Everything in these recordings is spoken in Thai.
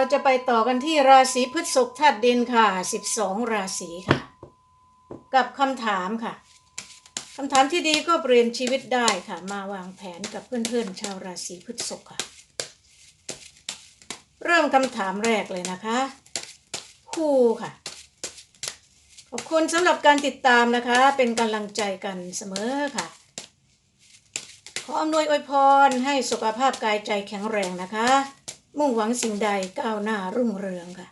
เราจะไปต่อกันที่ราศีพฤษภธาตุดินค่ะ 12 ราศีค่ะ กับคำถามค่ะคำถามที่ดีก็เปลี่ยนชีวิตได้ค่ะ มาวางแผนกับเพื่อนๆชาวราศีพฤษภค่ะ เริ่มคำถามแรกเลยนะคะ คู่ค่ะ ขอบคุณสำหรับการติดตามนะคะ เป็นกำลังใจกันเสมอค่ะ ขออำนวยอวยพรให้สุขภาพกายใจแข็งแรงนะคะ มุ่งหวังสิ่งใดก้าวหน้ารุ่งเรืองค่ะ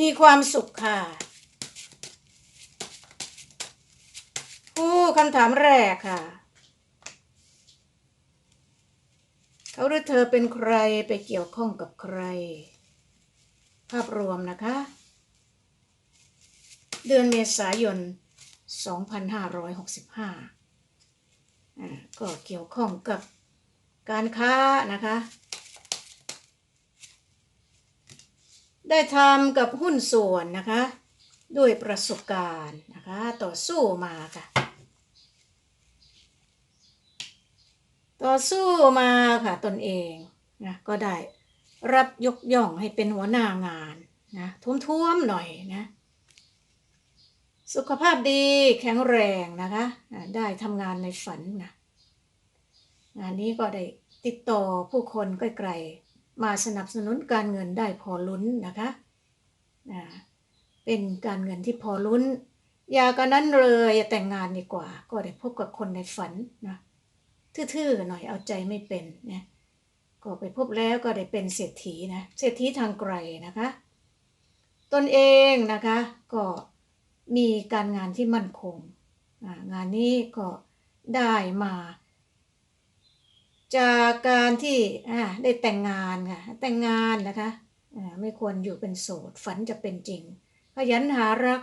มีความสุขค่ะผู้คำถามแรกค่ะ เขาหรือเธอเป็นใครไปเกี่ยวข้องกับใคร ภาพรวมนะคะ เดือนเมษายน 2565อ่าก็เกี่ยวข้องกับการค้านะคะ ได้ทำกับหุ้นส่วนนะคะ ด้วยประสบการณ์นะคะ ต่อสู้มาค่ะ ต่อสู้มาค่ะตนเองนะก็ได้รับยกย่องให้เป็นหัวหน้างานนะท้วมๆหน่อยนะสุขภาพดีแข็งแรงนะคะ ได้ทำงานในฝันนะงานนี้ก็ได้ติดต่อผู้คนใกล้ๆ มาสนับสนุนการเงินได้พอลุ้นนะคะเป็นการเงินที่พอลุ้น อย่ากันนั้นเลยแต่งงานดีกว่า ก็ได้พบกับคนในฝันนะทื่อๆหน่อยเอาใจไม่เป็นนะก็ไปพบแล้วก็ได้เป็นเศรษฐีนะเศรษฐีทางไกลนะคะ ตนเองนะคะก็มีการงานที่มั่นคงงานนี้ก็ได้มา จากการที่ได้แต่งงานค่ะแต่งงานนะคะไม่ควรอยู่เป็นโสดฝันจะเป็นจริง ขยันหารัก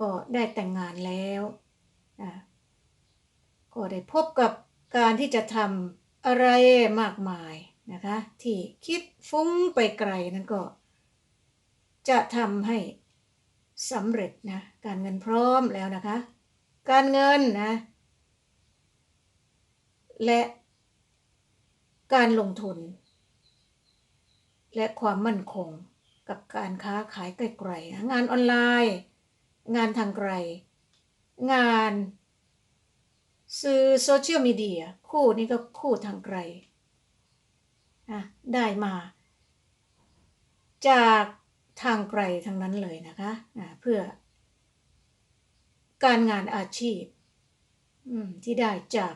ก็ได้แต่งงานแล้วก็ได้พบกับการที่จะทำอะไรมากมายนะคะที่คิดฟุ้งไปไกลนั้นก็ จะทำให้สำเร็จนะการเงินพร้อมแล้วนะคะ การเงินนะและ การลงทุน และความมั่นคงกับการค้าขายไกลๆงานออนไลน์ งานทางไกล งานสื่อโซเชียลมีเดียคู่นี้ก็คู่ทางไกลนะได้มา จากทางไกลทั้งนั้นเลยนะคะอ่าเพื่อ การงานอาชีพที่ได้จาก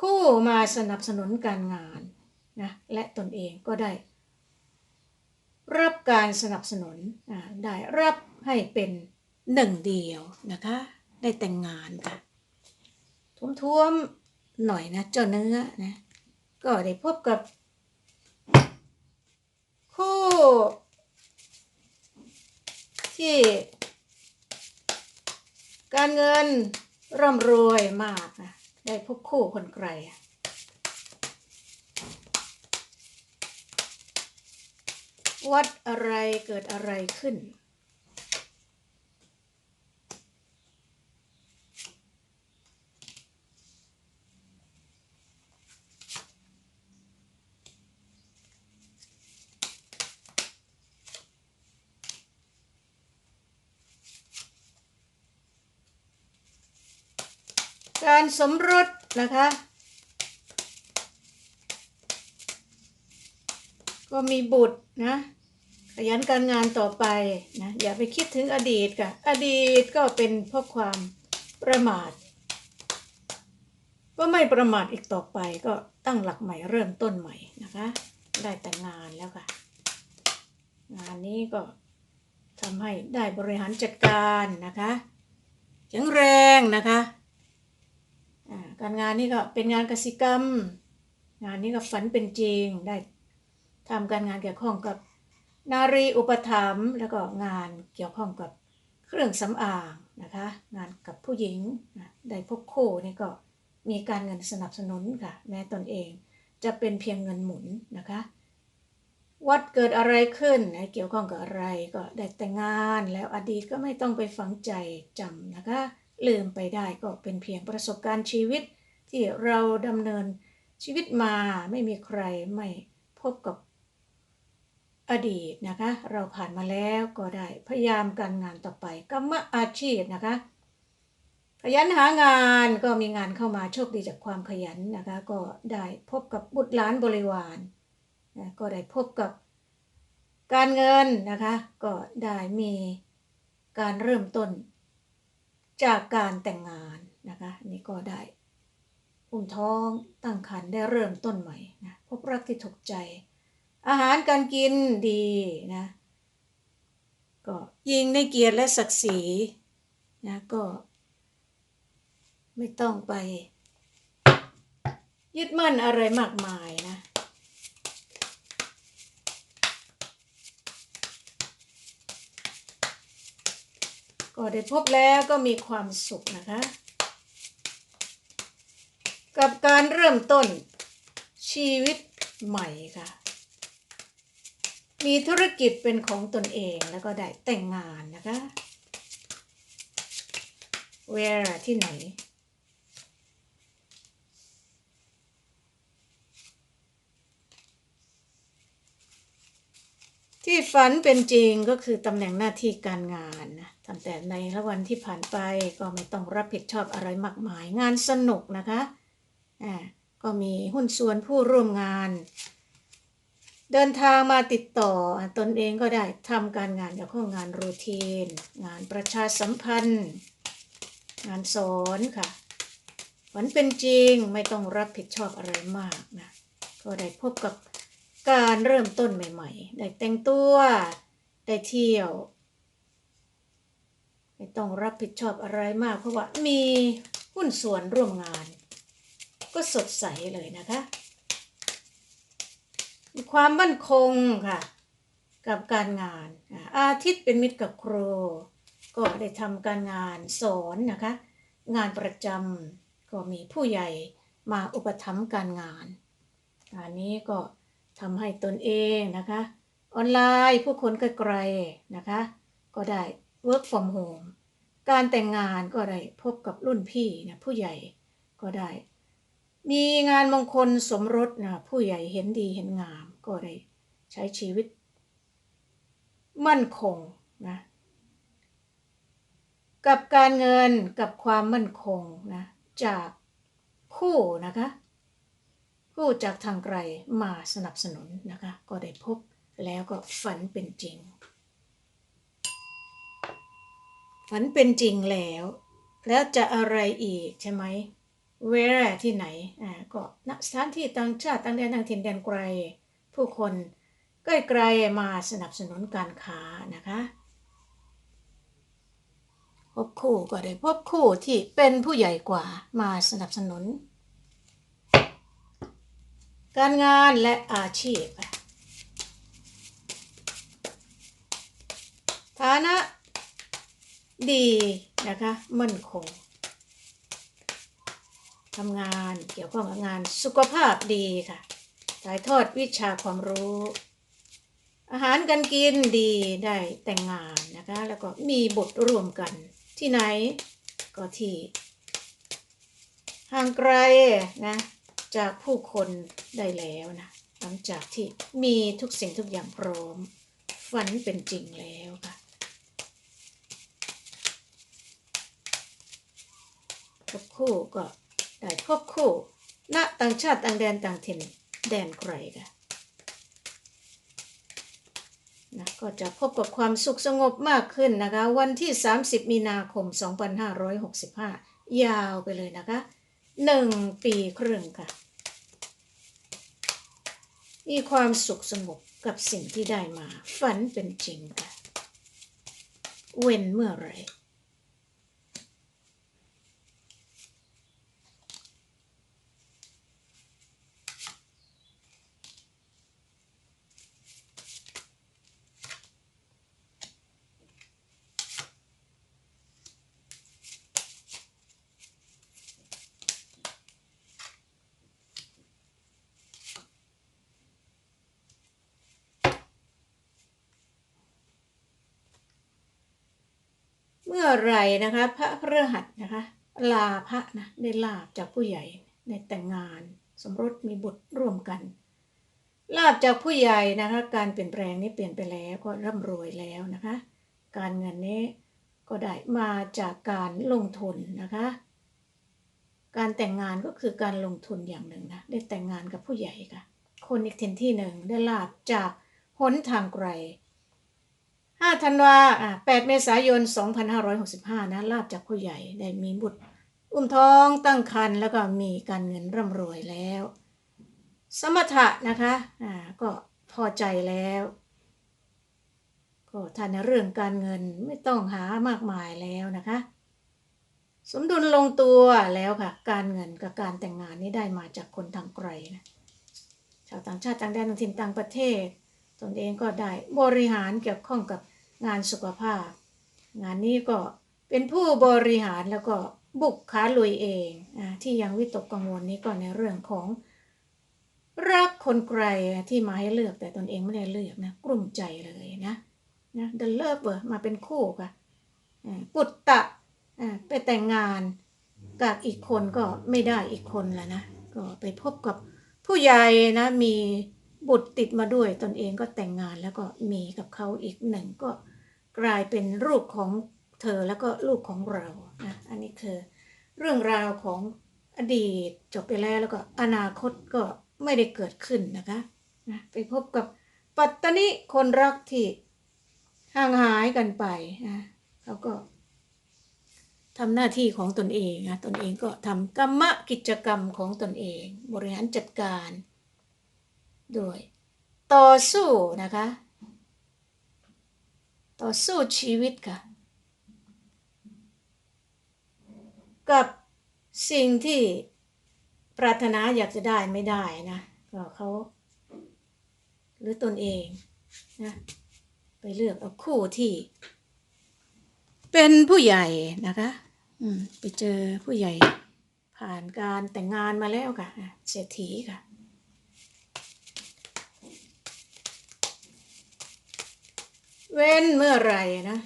คู่มาสนับสนุนการงานนะและตนเองก็ได้ รับการสนับสนุนอ่าได้รับให้เป็นหนึ่งเดียวนะคะ ได้แต่งงานค่ะท้วมๆหน่อยนะเจ้าเนื้อนะก็ได้พบกับ คู่ ที่ การเงินร่ำรวยมากนะ ได้พบคู่คนไกลวัดอะไรเกิดอะไรขึ้น การสมรสนะคะ ก็มีบุตรนะขยันการงานต่อไปนะอย่าไปคิดถึงอดีตค่ะ อดีตก็เป็นเพราะความประมาท ก็ไม่ประมาทอีกต่อไปก็ตั้งหลักใหม่เริ่มต้นใหม่นะคะ ได้แต่งงานแล้วค่ะ งานนี้ก็ทำให้ได้บริหารจัดการนะคะแข็งแรงนะคะ การงานนี่ก็เป็นงานกสิกรรม งานนี้ก็ฝันเป็นจริงได้ทำการงานเกี่ยวข้องกับนารีอุปถัมภ์แล้วก็งานเกี่ยวข้องกับเครื่องสำอางนะคะงานกับผู้หญิงได้พบคู่นี่ก็มีการเงินสนับสนุนค่ะ แม้ตนเองจะเป็นเพียงเงินหมุนนะคะ วัดเกิดอะไรขึ้นเกี่ยวข้องกับอะไรก็ได้แต่งงานแล้วอดีตก็ไม่ต้องไปฝังใจจำนะคะ ลืมไปได้ก็เป็นเพียงประสบการณ์ชีวิต ที่เราดำเนินชีวิตมาไม่มีใครไม่พบกับอดีตนะคะ เราผ่านมาแล้วก็ได้พยายามการงานต่อไปกรรมอาชีพนะคะ ขยันหางานก็มีงานเข้ามาโชคดีจากความขยันนะคะ ก็ได้พบกับบุตรหลานบริวารนะก็ได้พบกับการเงินนะคะ ก็ได้มีการเริ่มต้น จากการแต่งงานนะคะนนี่ก็ได้อุ้มท้องตั้งครรภ์ได้เริ่มต้นใหม่นะพบรักที่ถูกใจ อาหารการกินดีนะก็ยิงในเกียรติและศักดิ์ศรีนะก็ไม่ต้องไป ยึดมั่นอะไรมากมายนะ ก็ได้พบแล้วก็มีความสุขนะคะ กับการเริ่มต้นชีวิตใหม่ค่ะ มีธุรกิจเป็นของตนเองแล้วก็ได้แต่งงานนะคะ where ที่ไหน ที่ฝันเป็นจริงก็คือตำแหน่งหน้าที่การงานนะตั้งแต่ในละวันที่ผ่านไปก็ไม่ต้องรับผิดชอบอะไรมากมาย งานสนุกนะคะอ่าก็มีหุ้นส่วนผู้ร่วมงาน เดินทางมาติดต่ออะตนเองก็ได้ทำการงานกับข้องงานรูทีน งานประชาสัมพันธ์ งานสอนค่ะฝันเป็นจริงไม่ต้องรับผิดชอบอะไรมากนะก็ได้พบกับ การเริ่มต้นใหม่ ๆ ได้แต่งตัว ได้เที่ยว ไม่ต้องรับผิดชอบอะไรมาก เพราะว่ามีหุ้นส่วนร่วมงาน ก็สดใสเลยนะคะ มีความมั่นคงค่ะ กับการงานอ่าอาทิตย์เป็นมิตรกับครู ก็ได้ทำการงานสอนนะคะ งานประจำก็มีผู้ใหญ่มาอุปถัมภ์การงาน อันนี้ก็ ทำให้ตนเองนะคะ ออนไลน์ผู้คนไกลๆนะคะ ก็ได้ work from home การแต่งงานก็ได้พบกับรุ่นพี่นะผู้ใหญ่ก็ได้ มีงานมงคลสมรสนะผู้ใหญ่เห็นดีเห็นงามก็ได้ใช้ชีวิต มั่นคงนะกับการเงินกับความมั่นคงนะจากคู่นะคะ ผู้จากทางไกลมาสนับสนุนนะคะ ก็ได้พบแล้วก็ฝันเป็นจริง ฝันเป็นจริงแล้ว แล้วจะอะไรอีกใช่ไหม where ที่ไหนอ่าก็ณสถานที่ต่างชาติต่างแดนต่างถิ่นแดนไกล ผู้คนใกล้ๆมาสนับสนุนการค้านะคะพบคู่ก็ได้พบคู่ที่เป็นผู้ใหญ่กว่ามาสนับสนุน การงานและอาชีพ ฐานะดีนะคะ มั่นคงทำงานเกี่ยวข้องกับงานสุขภาพดีค่ะถ่ายทอดวิชาความรู้ อาหารการกินดีได้แต่งงานนะคะ แล้วก็มีบทรวมกันที่ไหนก็ที่ห่างไกลนะ จากผู้คนได้แล้วนะหลังจากที่มีทุกสิ่งทุกอย่างพร้อม ฝันเป็นจริงแล้วค่ะพบคู่ก็ได้พบคู่ณต่างชาติต่างแดนต่างถิ่นแดนไกลค่ะนะก็จะพบกับความสุขสงบมากขึ้นนะคะ วันที่ 30 มีนาคม 2565 ยาวไปเลยนะคะ หนึ่งปีครึ่งค่ะ มีความสุขสงบกับสิ่งที่ได้มา ฝันเป็นจริงค่ะ เว้นเมื่อไร เมื่อไรนะคะ พระพฤหัสนะคะ ลาพระนะได้ลาบจากผู้ใหญ่ในแต่งงาน สมรสมีบุตรร่วมกันลลาบจากผู้ใหญ่นะคะ การเปลี่ยนแปลงนี้เปลี่ยนไปแล้วก็ร่ำรวยแล้วนะคะ การเงินนี้ก็ได้มาจากการลงทุนนะคะ การแต่งงานก็คือการลงทุนอย่างหนึ่งนะได้แต่งงานกับผู้ใหญ่ค่ะ คนอีกทินที่หนึ่งได้ลาบจากหนทางไกล 5ธันวา8เมษายน 2565 นะลาบจากผู้ใหญ่ได้มีบุตร อุ้มท้องตั้งครรภ์แล้วก็มีการเงินร่ำรวยแล้ว สมถะนะคะอ่าก็พอใจแล้ว ก็ถ้าในเรื่องการเงินไม่ต้องหามากมายแล้วนะคะ สมดุลลงตัวแล้วค่ะ การเงินกับการแต่งงานนี้ได้มาจากคนทางไกลนะชาวต่างชาติต่างแดนต่างถิ่นต่างประเทศ ตนเองก็ได้บริหารเกี่ยวข้องกับ งานสุขภาพ งานนี้ก็เป็นผู้บริหารแล้วก็บุกขาลุยเองอที่ยังวิตกกังวลนี้ก็ในเรื่องของรักคนไกลที่มาให้เลือกแต่ตนเองไม่ได้เลือกนะกลุ้มใจเลยนะนะเดลเลิฟเวอร์มาเป็นคู่ค่ะอ่าปุตตะอ่าไปแต่งงานกับอีกคนก็ไม่ได้อีกคนละนะก็ไปพบกับผู้ใหญ่นะมีบุตรติดมาด้วยตนเองก็แต่งงานแล้วก็มีกับเขาอีกหนึ่งก็ กลายเป็นลูกของเธอแล้วก็ลูกของเรานะอันนี้คือเรื่องราวของอดีตจบไปแล้วแล้วก็อนาคตก็ไม่ได้เกิดขึ้นนะคะนะไปพบกับปัตตานิคนรักที่ห่างหายกันไปนะเขาก็ทำหน้าที่ของตนเองนะตนเองก็ทำกรรมกิจกรรมของตนเอง บริหารจัดการโดยต่อสู้นะคะ ต่อสู้ชีวิตค่ะ กับสิ่งที่ปรารถนาอยากจะได้ไม่ได้นะก็เขา หรือตนเองนะไปเลือกเอาคู่ที่ เป็นผู้ใหญ่นะคะ อืม ไปเจอผู้ใหญ่ผ่านการแต่งงานมาแล้วค่ะอะเศรษฐีค่ะ เว้นเมื่อไหรนะ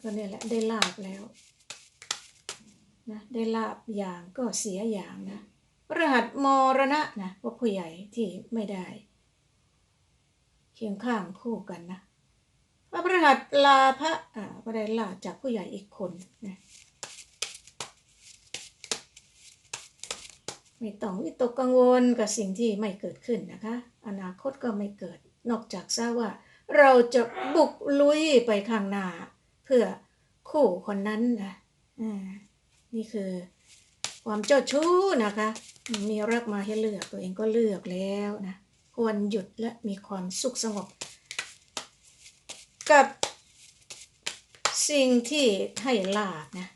ก็เนี่ยแหละได้ลาบแล้วนะได้ลาบอย่างก็เสียอย่างนะรหัสมรณะนะพวกผู้ใหญ่ที่ไม่ได้ เคียงข้างคู่กันนะพระหัสลาพระอ่าก็ได้ลาจากผู้ใหญ่อีกคนนะไม่ต้องวิตกกังวลกับสิ่งที่ไม่เกิดขึ้นนะคะ อนาคตก็ไม่เกิดนอกจากทราบว่า เราจะบุกลุยไปข้างหน้า เพื่อคู่คนนั้นนะนี่คือความเจ้าชู้นะคะ มีรักมาให้เลือกตัวเองก็เลือกแล้วนะ ควรหยุดและมีความสุขสงบ กับสิ่งที่ให้ลาบนะ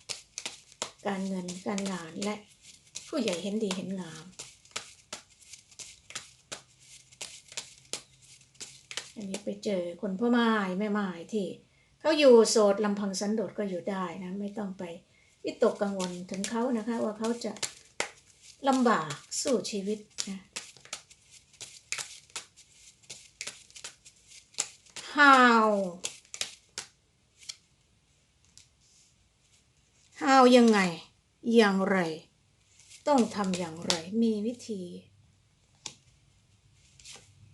การเงินการงานและผู้ใหญ่เห็นดีเห็นงาม อันนี้ไปเจอคนพ่อไม้แม่ไม้ที่เขาอยู่โสดลำพังสันโดษก็อยู่ได้นะ ไม่ต้องไปวิตกกังวลถึงเขานะคะ ว่าเขาจะลำบากสู้ชีวิตนะฮาวฮาวยังไง อย่างไร ต้องทำอย่างไร มีวิธี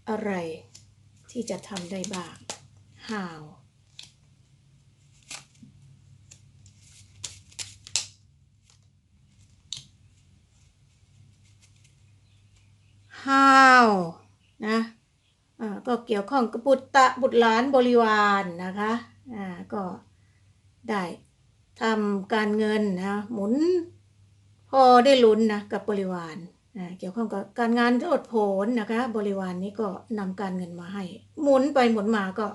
อะไร ที่จะทำได้บ้าง how ห้าวนะอ่าก็เกี่ยวข้องกับบุตรตะบุตรหลานบริวารนะคะอ่าก็ได้ทำการเงินนะหมุนพอได้ลุ้นนะกับบริวารอ่า เกี่ยวข้องกับการงานอดผนนะคะ บริวารนี้ก็นำการเงินมาให้ หมุนไปหมุนมาก็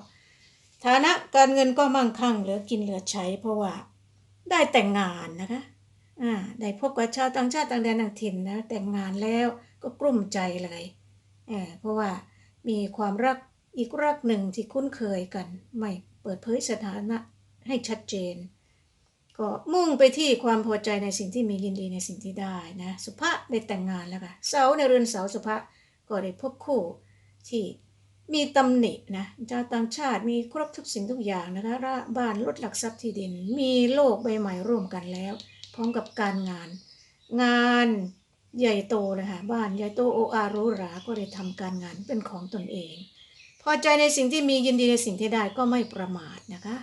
ฐานะการเงินก็มั่งคั่งเหลือกินเหลือใช้ เพราะว่าได้แต่งงานนะคะอ่าได้พบกับชาวต่างชาติต่างแดนต่างถิ่นนะแต่งงานแล้วก็กลุ้มใจเลยเออเพราะว่ามีความรักอีกรักหนึ่งที่คุ้นเคยกัน ไม่เปิดเผยสถานะให้ชัดเจน ก็มุ่งไปที่ความพอใจในสิ่งที่มียินดีในสิ่งที่ได้นะสุภาพได้แต่งงานแล้วค่ะเสาในเรือนเสาสุภาพก็ได้พบคู่ที่มีตำหนินะชาวต่างชาติมีครบทุกสิ่งทุกอย่างนะคะระบ้านรถหลักทรัพย์ที่ดิน มีโลกใบใหม่ร่วมกันแล้ว พร้อมกับการงาน งานใหญ่โตเลยค่ะบ้านใหญ่โตโออารูหราก็เลยทำการงานเป็นของตนเอง พอใจในสิ่งที่มียินดีในสิ่งที่ได้ก็ไม่ประมาทนะคะ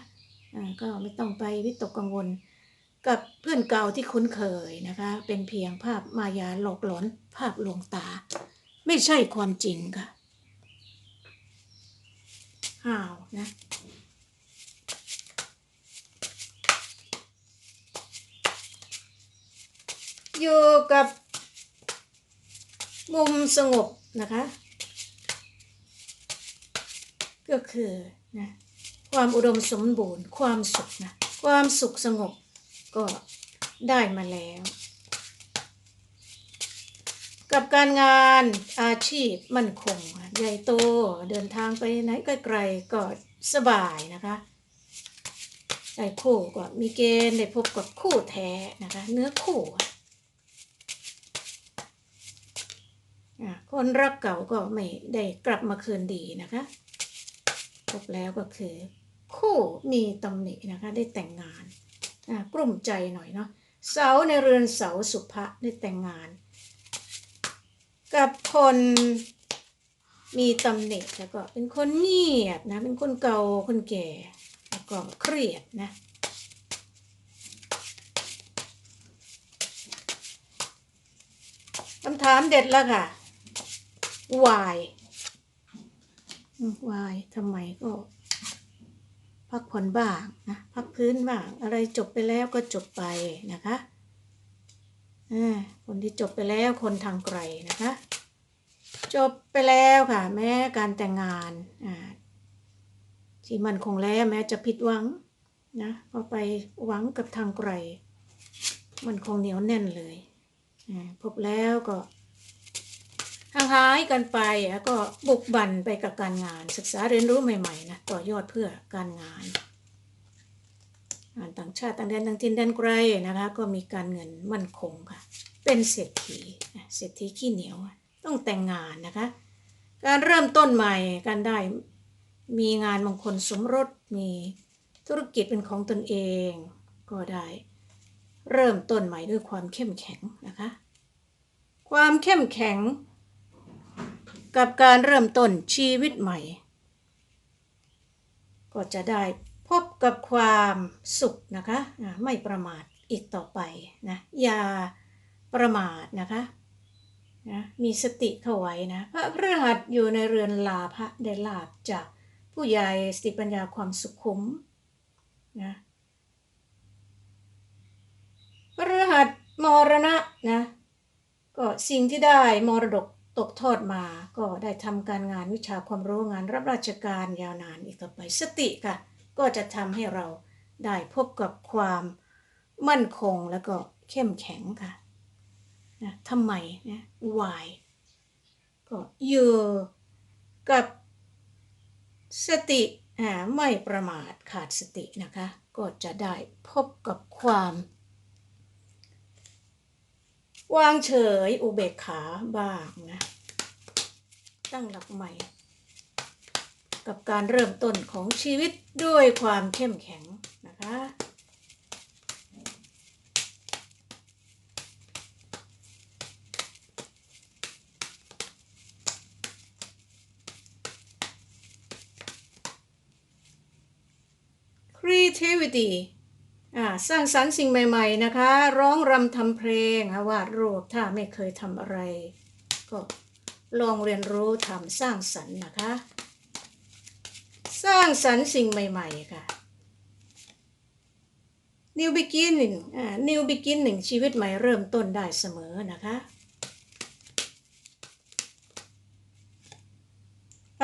ก็ไม่ต้องไปวิตกกังวล กับเพื่อนเก่าที่คุ้นเคยนะคะ เป็นเพียงภาพมายาหลอกหลอนภาพลวงตา ไม่ใช่ความจริงค่ะอ้าวนะอยู่กับมุมสงบนะคะ ก็คือนะ ความอุดมสมบูรณ์ ความสุขนะความสุขสงบก็ได้มาแล้ว กับการงานอาชีพมั่นคง ใหญ่โตเดินทางไปไหนไกลๆก็สบายนะคะได้คู่ก็มีเกณฑ์ได้พบกับคู่แท้นะคะ เนื้อคู่คนรักเก่าก็ไม่ได้กลับมาคืนดีนะคะพบแล้วก็คือ คู่มีตำหนินะคะได้แต่งงานกลุ้มใจหน่อยเนาะเสาในเรือนเสาสุภะได้แต่งงาน กับคนมีตำหนิแล้วก็เป็นคนเงียบนะเป็นคนเก่าคนแก่แล้วก็เครียดนะคำถามเด็ดแล้วค่ะ why why ทำไมก็ พักผ่อนบ้างนะพักพื้นบ้างอะไรจบไปแล้วก็จบไปนะคะคนที่จบไปแล้วคนทางไกลนะคะ จบไปแล้วค่ะ แม้การแต่งงานที่มันคงแล้วแม้จะผิดหวังนะพอไปหวังกับทางไกล มันคงเหนียวแน่นเลยพบแล้วก็ ห่างหายกันไปแล้วก็บุกบั่นไปกับการงาน ศึกษาเรียนรู้ใหม่ๆนะต่อยอดเพื่อการงานอ่าต่างชาติต่างแดนต่างถิ่นแดนไกลนะคะก็มีการเงินมั่นคงค่ะ เป็นเศรษฐีเศรษฐีขี้เหนียวต้องแต่งงานนะคะ การเริ่มต้นใหม่การได้มีงานมงคลสมรสมีธุรกิจเป็นของตนเอง ก็ได้เริ่มต้นใหม่ด้วยความเข้มแข็งนะคะ ความเข้มแข็ง กับการเริ่มต้นชีวิตใหม่ ก็จะได้พบกับความสุขนะคะไม่ประมาทอีกต่อไปนะอย่าประมาทนะคะนะมีสติเข้าไว้นะพระพฤหัสอยู่ในเรือนลาภะได้ลาบจากผู้ใหญ่สติปัญญาความสุขุมนะพฤหัสมรณะนะก็สิ่งที่ได้มรดก ตกทอดมาก็ได้ทำการงานวิชาความรู้งานรับราชการยาวนานอีกต่อไปสติค่ะ ก็จะทำให้เราได้พบกับความมั่นคงแล้วก็เข้มแข็งค่ะนะทำไมนะ why ก็อยู่กับสติอ่าไม่ประมาทขาดสตินะคะ ก็จะได้พบกับความ วางเฉยอุเบกขาบ้างนะ ตั้งหลักใหม่ กับการเริ่มต้นของชีวิตด้วยความเข้มแข็งนะคะ creativity สร้างสรรค์สิ่งใหม่ ๆ นะคะ ร้องรำทำเพลงวาดรูปถ้าไม่เคยทำอะไร ก็ลองเรียนรู้ทำสร้างสรรค์นะคะ สร้างสรรค์สิ่งใหม่ ๆ ค่ะ new beginning new beginning ชีวิตใหม่เริ่มต้นได้เสมอนะคะ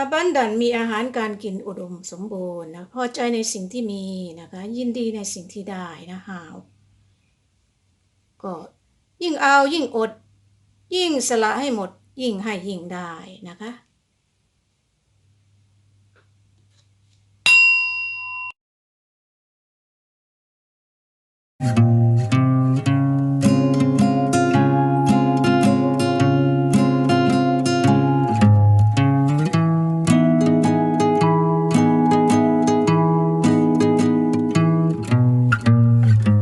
abundant มีอาหารการกินอุดมสมบูรณ์นะพอใจในสิ่งที่มีนะคะยินดีในสิ่งที่ได้นะหาวก็ยิ่งเอายิ่งอด ยิ่งสละให้หมด ยิ่งให้ยิ่งได้นะคะ